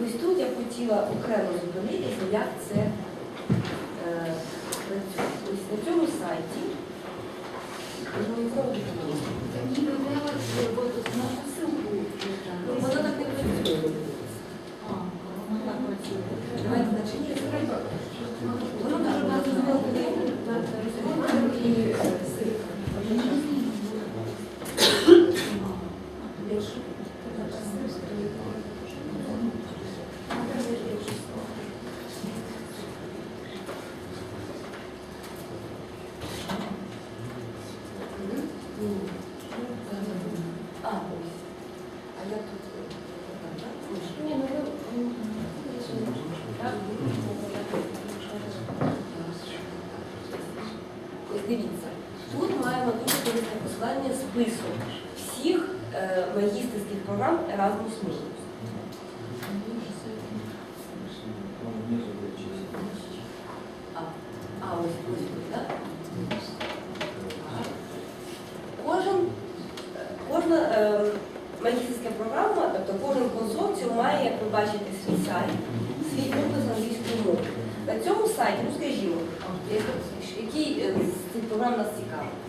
І ось тут я хотіла окремо зупинитися, як це е, працює. Ось на цьому сайті. Воно так не працює. Давайте начнемо. Воно дуже багато зробити. І е, А, ось. А я тут. е. Ні, ну ви... Ось дивіться, тут маємо дуже корисне посилання список всіх е, магістерських програм Erasmus Mundus. А, а ось ось тут, так? Кожен, е, кожна е, магістерська програма, тобто кожен має, як ви бачите, свій сайт, свій опис англійської мови. На цьому сайті, ну скажімо, який е, з цих програм нас цікавить?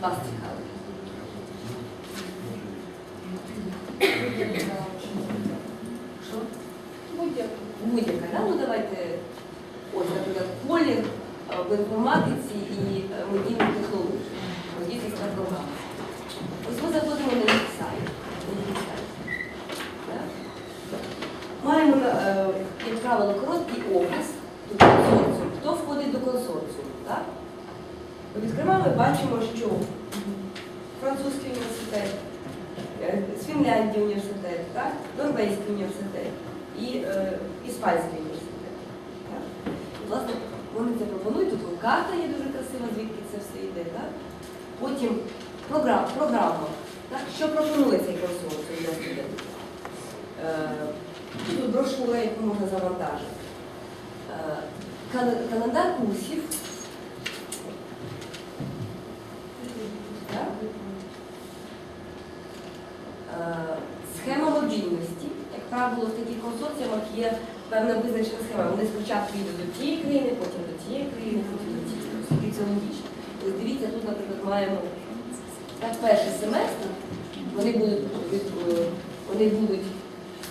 Вас цікавить? Що? Будь-яка, да? ну давайте, ось, наприклад, колір е, в інформатиці і е, медійних технологій, медійська програма. Ось ми заходимо на їх сайт. на їх сайт. Да? Маємо, е, як правило, короткий опис до консорціуму. Хто входить до консорціуму? Так? І бачимо, що французький університет, е, з Фінляндії університет, так? Норвезький університет і е, іспанський університет. Так? Власне, вони це пропонують. Тут карта є дуже красива, звідки це все йде. Так? Потім програма, програма так? що пропонує цей консорціум для студентів. Е, Тут брошура, яку можна завантажити. Е, Календар курсів. Так? Е, Схема мобільності. Правило, в таких консорціумах є певна визначена схема. Вони спочатку йдуть до тієї країни, потім до тієї країни, потім до тієї. Тобто Це логічно. Ось дивіться, тут, наприклад, маємо так, перший семестр, вони будуть, вони будуть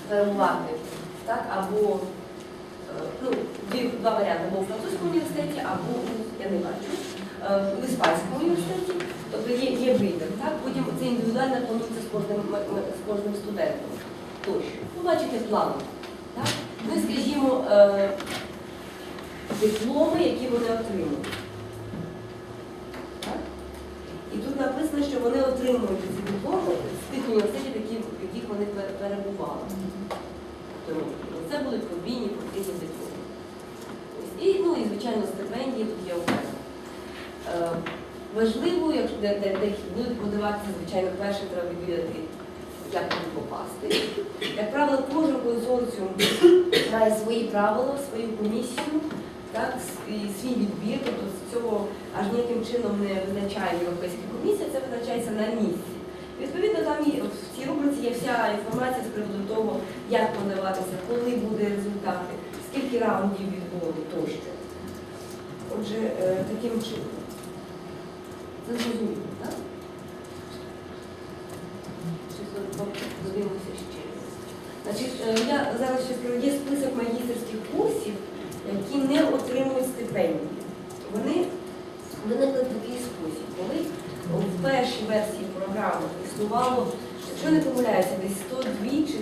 перебувати так, або е, ну, два варіанти, або в французькому університеті, або я не бачу, е, в іспанському університеті. Тобто є, є вибір. Так? Потім це індивідуально планується з кожним, з кожним студентом. Тощо. Ви бачите план. Так? Ну скажімо, е, дипломи, які вони отримують. І тут написано, що вони отримують ці дипломи з тих університетів, в яких вони перебували. Тобто це будуть подвійні потрібні дипломи. І, ну, і, звичайно, стипендії тут є окремо. Е, Важливо, якщо де, де, де будуть подаватися, звичайно, перше треба відвідати, як туди попасти. Як правило, кожен консорціум має свої правила, свою комісію, так, і свій відбір, тобто з цього аж ніяким чином не визначає Європейська комісія, це визначається на місці. Відповідно, там є, в цій рубриці є вся інформація з приводу того, як подаватися, коли буде результати, скільки раундів відбору тощо. Отже, е, таким чином. Це зрозуміло, так? Щось от подивимося ще. Значить, е, я зараз ще є список магістерських курсів, які не отримують стипендії. Вони виникли в такий спосіб, коли в першій версії програми існувало, якщо не помиляюся, десь 102 чи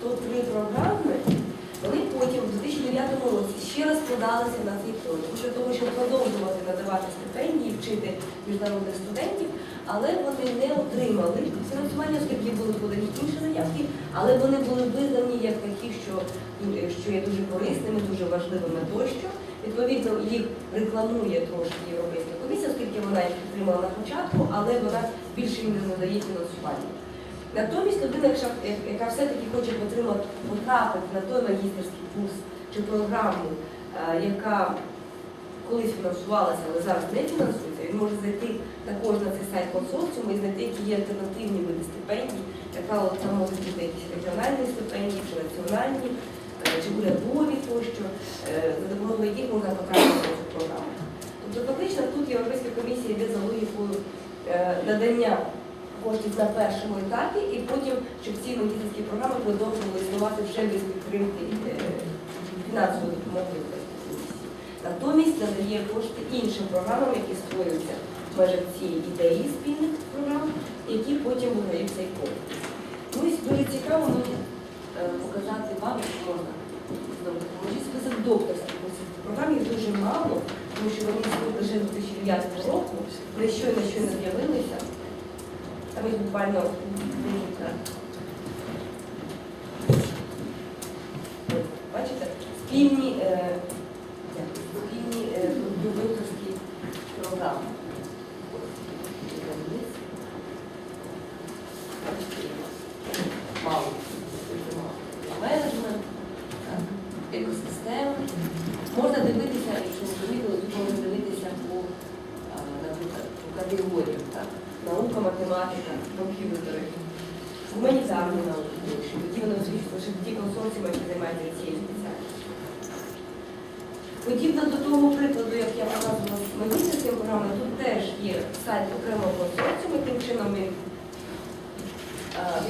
103 програми, вони потім в 2009 році ще раз подалися на цей проєкт, для того, щоб продовжувати надавати стипендії, вчити міжнародних студентів, але вони не отримали фінансування, оскільки були подані інші заявки, але вони були визнані як такі, що, що є дуже корисними, дуже важливими тощо. Відповідно, їх рекламує трошки Європейська комісія, оскільки вона їх підтримала на початку, але вона більше їм не надає фінансування. Натомість людина, яка все-таки хоче отримати потрапити на той магістерський курс чи програму, е, яка колись фінансувалася, але зараз не фінансується, він може зайти також на цей сайт консорціуму і знайти, які є альтернативні види стипендій, яка от там можуть бути якісь регіональні стипендії чи національні е, чи урядові тощо, е, за допомогою яких можна покращити цю програму. Тобто фактично тут Європейська комісія йде за логікою е, надання коштів на першому етапі, і потім, щоб ці магістерські програми продовжували існувати вже без підтримки фінансової допомоги. Натомість надає кошти іншим програмам, які створюються в межах цієї ідеї спільних програм, які потім виграють цей конкурс. Ну дуже цікаво мені е, показати вам, як можна допоможіть список. Програм їх дуже мало, тому що вони існують лише з 2009 року, вони щойно щойно з'явилися. Там їх буквально. Бачите, спільні, е, як, спільні е, докторські програми. Ось, вниз. Бачите, мало. Дуже мало. Менеджмент, так, екосистеми. Можна дивитися, якщо ви помітили, тут можна дивитися по, а, Так? Наука, математика, комп'ютери, гуманітарні науки, тоді вони лише ті консорціуми, які займаються цією спеціальністю. Подібно до того прикладу, як я показувала з магістерським програмою, тут теж є сайт окремого консорціуму, яким чином е,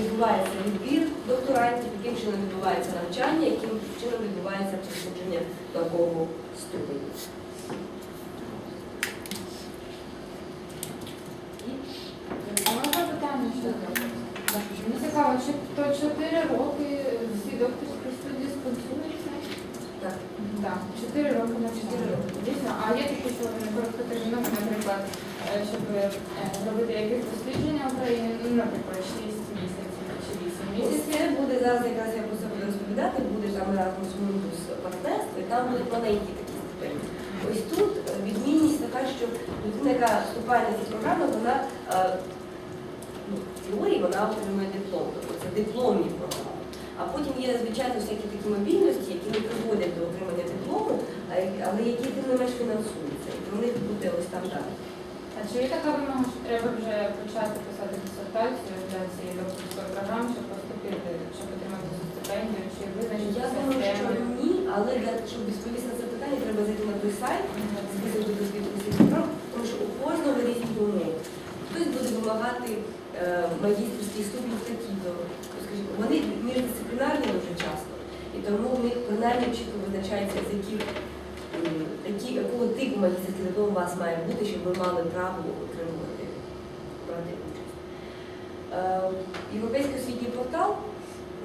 відбувається відбір докторантів, яким чином відбувається навчання, яким чином відбувається присудження наукового ступеня. А можна питання щодо? Мені цікаво, чи то 4 роки всі докторські студії спонсоруються? Так. Так, 4 роки на 4 роки. Дійсно, а є такі, що вони короткотермінові, наприклад, е, щоб е, зробити якісь дослідження України, ну, наприклад, 6 місяців чи 8 місяців. це буде зараз, якраз я про це буду розповідати, буде там Erasmus Mundus партнерство, і там будуть маленькі такі стипендії. Ось тут відмінність така, що людина, яка вступає на ці програми, вона е, ну, в теорії вона отримує диплом, тобто це дипломні програми. А потім є, звичайно, всякі такі мобільності, які не призводять до отримання диплому, але які тим не менш фінансуються. І вони буде ось там далі. А чи є така вимога, що треба вже почати писати дисертацію для цієї докторської програми, щоб поступити, щоб отримати стипендію, чи визначити Я думаю, що ні, але для щоб відповісти на це питання, треба зайти на той сайт, список до програм, тому що у кожного різні умови. Хтось буде вимагати е, магістерський такі-то, скажімо, вони міждисциплінарні дуже часто, і тому в них принаймні чітко визначається, з яких які, якого типу магістерський диплом у вас має бути, щоб ви мали право отримувати брати участь. Е, Європейський освітній портал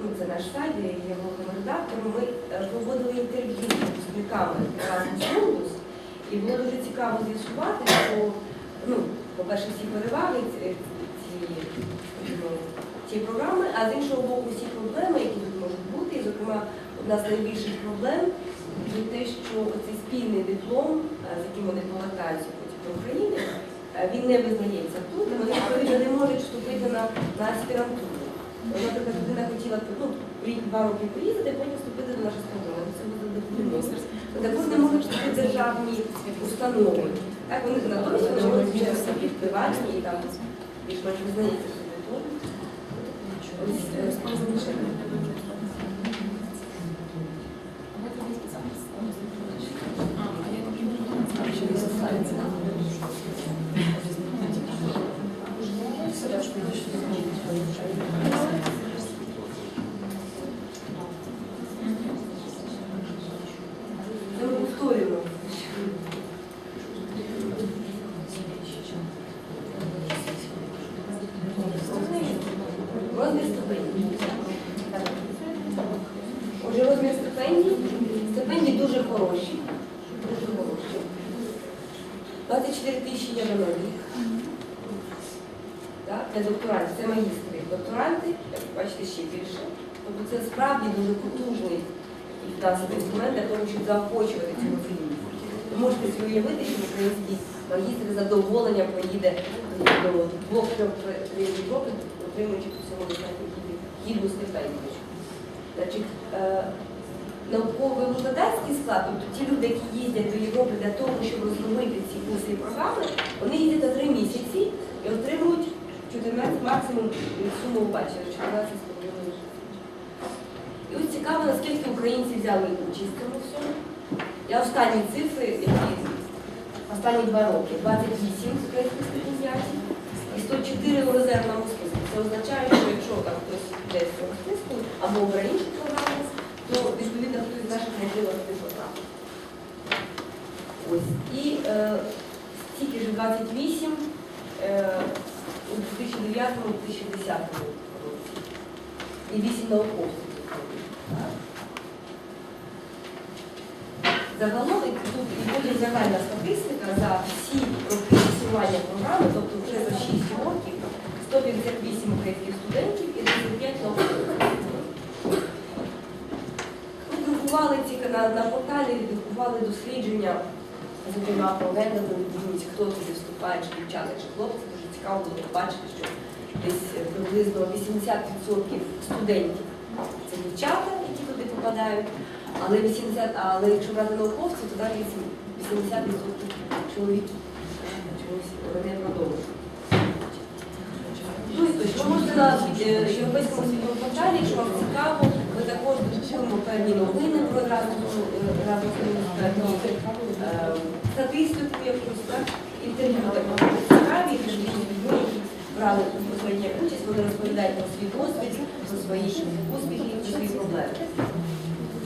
ну, це наш сайт, я є головним редактором, ми проводили інтерв'ю з випускниками Erasmus Mundus, і було дуже цікаво з'ясувати, що, ну, по-перше, всі переваги цієї програми, а з іншого боку, всі проблеми, які тут можуть бути, і, зокрема, одна з найбільших проблем це те, що цей спільний диплом, е, з яким вони повертаються потім до України, е, він не визнається тут, і вони відповідно не можуть вступити на, на аспірантуру. Наприклад, людина хотіла ну, рік, два роки поїздити, а потім вступити до нашої сторони. Це буде допомога. Також не можуть вступити державні установи. Так, вони натомість вони можуть через собі приватні і там більш-менш визнається цей диплом. Ось, е, Це ми повторюємо. Розмір стипендій. Так. Отже, розмір стипендій. Стипендії дуже хороші. Дуже хороші. 24 тисячі євро на рік. Для докторантів. Це магістри. Докторанти, як ви бачите, ще більше. Тобто це справді дуже потужний фінансовий інструмент для того, щоб заохочувати цю розуміння. Ви можете собі уявити, що український магістр з задоволенням поїде до двох-трьох Європи, отримуючи по всьому достатньо гідну- гідну стипендію. Значить, е, науковий викладацький склад, тобто ті люди, які їздять до Європи для того, щоб розробити ці курси і програми, вони їздять на три місяці і отримують 14 максимум суму бачення, 14. І ось цікаво. наскільки українці взяли участь в цьому всьому. Я останні цифри, які останні два роки, 28 українських стипендіатів і 104 у резервному списку. Це означає, що якщо там хтось десь в списку або інших програмах, то відповідно хтось з наших не потрапив. Ось. І е, стільки ж 28 е, у 2009-2010 році. І 8 науковців. Загалом тут і буде загальна статистика за всі роки існування програми, тобто вже за 6 років 158 українських студентів і 35 науковців. Ми друкували ці на, на порталі, друкували дослідження, зокрема про гендерну хто туди вступає, чи дівчата, чи хлопці. Дуже цікаво було побачити, що десь приблизно 80% студентів це дівчата, які туди попадають, але 80, але якщо брати науковців, то навіть 80% чоловіків. Чомусь продовжують. Ну і точно, можете на е, європейському світовому порталі, якщо вам цікаво, також чуємо певні новини про Erasmus, е, е, статистику якусь, інтерв'ю цікаві, між людьми, які брали безпосередньо участь, вони розповідають про свій досвід, про свої успіхи, про свої проблеми.